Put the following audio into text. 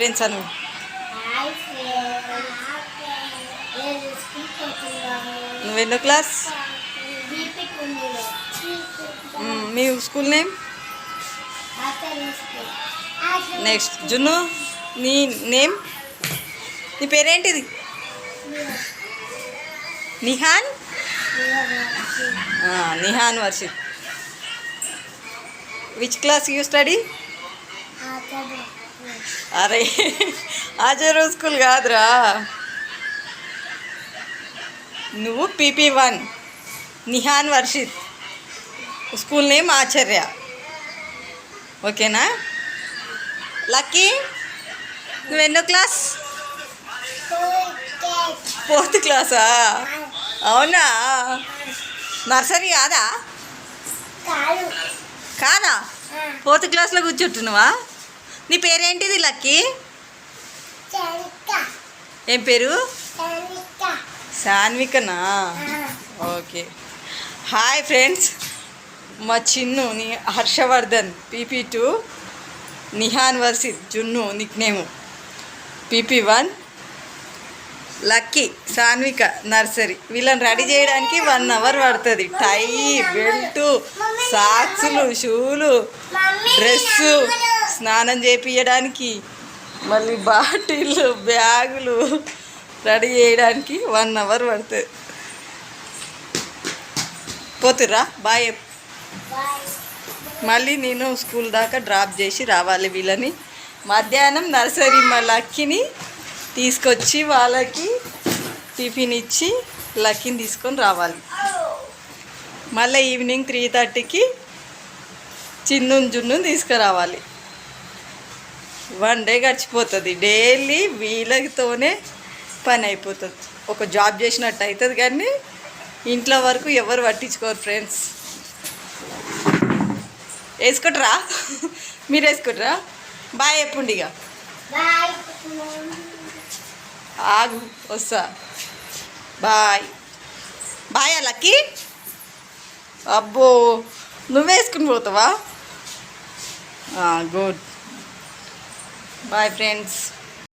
Friends అను నువ్వు ఎన్నో class? మీ స్కూల్ నేమ్? నెక్స్ట్ జున్ను నీ నేమ్? నీ పేరేంటిది? Nihan? Nihan Varshith. Which class you study అరే ఆచార్య స్కూల్ కాదురా. నువ్వు PP one Nihan Varshith. School name Acharya ఓకేనా? లక్కీ నువ్వు ఎన్నో క్లాస్? ఫోర్త్ క్లాసా? అవునా? నర్సరీ కాదు? కాదా. ఫోర్త్ క్లాస్లో కూర్చుంటున్నావా? నీ పేరేంటిది లక్కీ? ఏం పేరు? సాన్వికనా? ఓకే. Hi friends. మా చిన్ను నీ Harshavardhan PP two. Nihan Varshith Junnu nick name. PP one. Lucky Sanvika nursery. వీళ్ళని రెడీ చేయడానికి వన్ అవర్ పడుతుంది. టై బెల్టు సాక్సులు షూలు డ్రెస్సు. స్నానం చేపించడానికి మళ్ళీ బాటిళ్ళు బ్యాగులు రెడీ చేయడానికి వన్ అవర్ పడుతుంది. పోతుర్రా బాయ్ మళ్ళీ నేను స్కూల్ దాకా డ్రాప్ చేసి రావాలి వీళ్ళని. మధ్యాహ్నం నర్సరీ మా లక్కీని తీసుకొచ్చి వాళ్ళకి టిఫిన్ ఇచ్చి లక్కీని తీసుకొని రావాలి. మళ్ళీ ఈవినింగ్ త్రీ థర్టీకి చిన్ను జున్ను తీసుకురావాలి. వన్ డే గడిచిపోతుంది. డైలీ వీళ్ళతోనే పని అయిపోతుంది. ఒక జాబ్ చేసినట్టు అవుతుంది కానీ ఇంట్లో వరకు ఎవరు పట్టించుకోరు ఫ్రెండ్స్. వేసుకుంటారా? మీరు వేసుకుంటారా? బాయ్ చెప్పుండి ఇక. ఆగు వస్తా. బాయ్. Bye Lucky? అబ్బో నువ్వు వేసుకుని పోతావా? గుడ్. Bye friends